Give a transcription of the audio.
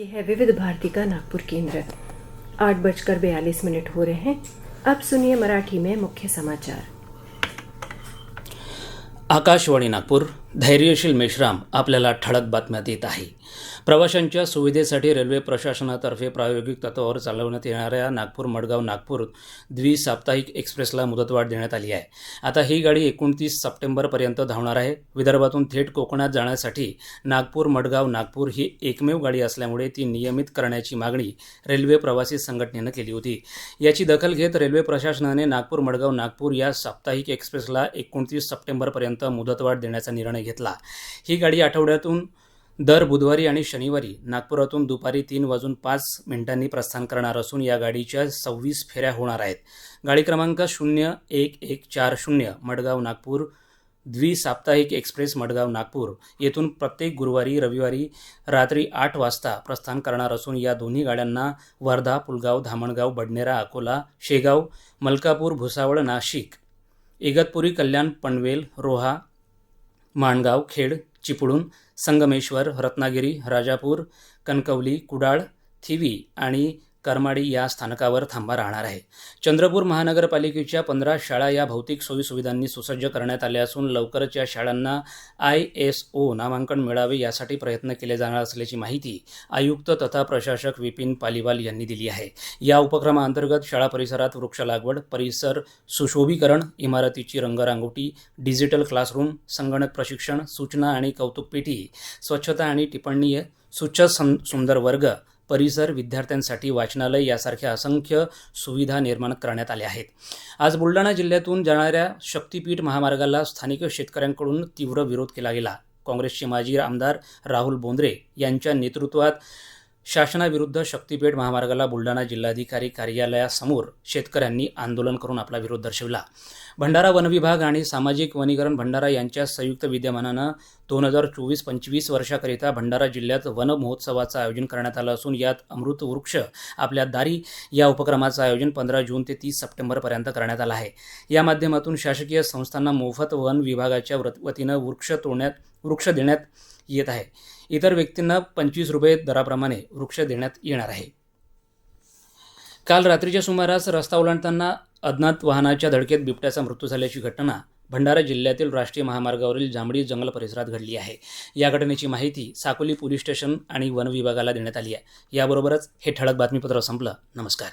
ये है विविध भारती का नागपुर केंद्र। आठ बजकर बयालीस मिनट हो रहे हैं। अब सुनिए मराठी में मुख्य समाचार। आकाशवाणी नागपूर। धैर्यशील मेश्राम आपल्याला ठळक बातम्या देत आहे. प्रवाशांच्या सुविधेसाठी रेल्वे प्रशासनातर्फे प्रायोगिक तत्वावर चालवण्यात येणाऱ्या नागपूर मडगाव नागपूर द्विसाप्ताहिक एक्सप्रेसला मुदतवाढ देण्यात आली आहे. आता ही गाडी एकोणतीस सप्टेंबरपर्यंत धावणार आहे. विदर्भातून थेट कोकणात जाण्यासाठी नागपूर मडगाव नागपूर ही एकमेव गाडी असल्यामुळे ती नियमित करण्याची मागणी रेल्वे प्रवासी संघटनेनं केली होती. याची दखल घेत रेल्वे प्रशासनाने नागपूर मडगाव नागपूर या साप्ताहिक एक्सप्रेसला एकोणतीस सप्टेंबरपर्यंत मुदतवाढ देण्याचा निर्णय घेतला. ही गाडी आठवड्यातून दर बुधवारी आणि शनिवारी नागपुरातून दुपारी तीन वाजून पाच मिनिटांनी प्रस्थान करणार असून या गाडीच्या सव्वीस फेऱ्या होणार आहेत. गाडी क्रमांक शून्य एक एक चार शून्य मडगाव नागपूर द्विसाप्ताहिक एक्सप्रेस मडगाव नागपूर. येथून प्रत्येक गुरुवारी रविवारी रात्री आठ वाजता प्रस्थान करणार असून या दोन्ही गाड्यांना वर्धा पुलगाव धामणगाव बडनेरा अकोला शेगाव मलकापूर भुसावळ नाशिक इगतपुरी कल्याण पनवेल रोहा माणगाव खेड चिपळूण संगमेश्वर रत्नागिरी राजापूर कणकवली कुडाळ थिवी आणि करमाडी या स्थानकावर थांबा राहणार आहे. चंद्रपूर महानगरपालिकेच्या पंधरा शाळा या भौतिक सोयीसुविधांनी सुसज्ज करण्यात आल्या असून लवकरच या शाळांना आय एस ओ नामांकन मिळावे यासाठी प्रयत्न केले जाणार असल्याची माहिती आयुक्त तथा प्रशासक विपिन पालिवाल यांनी दिली आहे. या उपक्रमाअंतर्गत शाळा परिसरात वृक्ष लागवड परिसर सुशोभीकरण इमारतीची रंगरांगोटी डिजिटल क्लासरूम संगणक प्रशिक्षण सूचना आणि कौतुक पेटी स्वच्छता आणि टिप्पणीय सुच्छ सं सुंदर वर्ग परिसर विद्यार्थ्यांसाठी वाचनालय यासारख्या असंख्य सुविधा निर्माण करण्यात आल्या आहेत. आज बुलढाणा जिल्ह्यातून जाणाऱ्या शक्तीपीठ महामार्गाला स्थानिक शेतकऱ्यांकडून तीव्र विरोध केला गेला. काँग्रेसचे माजी आमदार राहुल बोंद्रे यांच्या नेतृत्वात शासनाविरुद्ध शक्तीपेठ महामार्गाला बुलढाणा जिल्हाधिकारी कार्यालयासमोर शेतकऱ्यांनी आंदोलन करून आपला विरोध दर्शवला. भंडारा वनविभाग आणि सामाजिक वनीकरण भंडारा यांच्या संयुक्त विद्यमानानं दोन हजार चोवीस पंचवीस वर्षाकरिता भंडारा जिल्ह्यात वन महोत्सवाचं आयोजन करण्यात आलं असून यात अमृत वृक्ष आपल्या दारी या उपक्रमाचं आयोजन पंधरा जून ते तीस सप्टेंबरपर्यंत करण्यात आलं आहे. या माध्यमातून शासकीय संस्थांना मोफत वन विभागाच्या व्रत- वतीनं वृक्ष तोडण्यात वृक्ष देण्यात येत आहे. इतर व्यक्तींना पंचवीस रुपये दराप्रमाणे वृक्ष देण्यात येणार आहे. काल रात्रीच्या सुमारास रस्ता ओलांडताना अज्ञात वाहनाच्या धडकेत बिबट्याचा मृत्यू झाल्याची घटना भंडारा जिल्ह्यातील राष्ट्रीय महामार्गावरील जांभळी जंगल परिसरात घडली आहे. या घटनेची माहिती साकोली पोलीस स्टेशन आणि वन विभागाला देण्यात आली आहे. याबरोबरच हे ठळक बातमीपत्र संपलं. नमस्कार.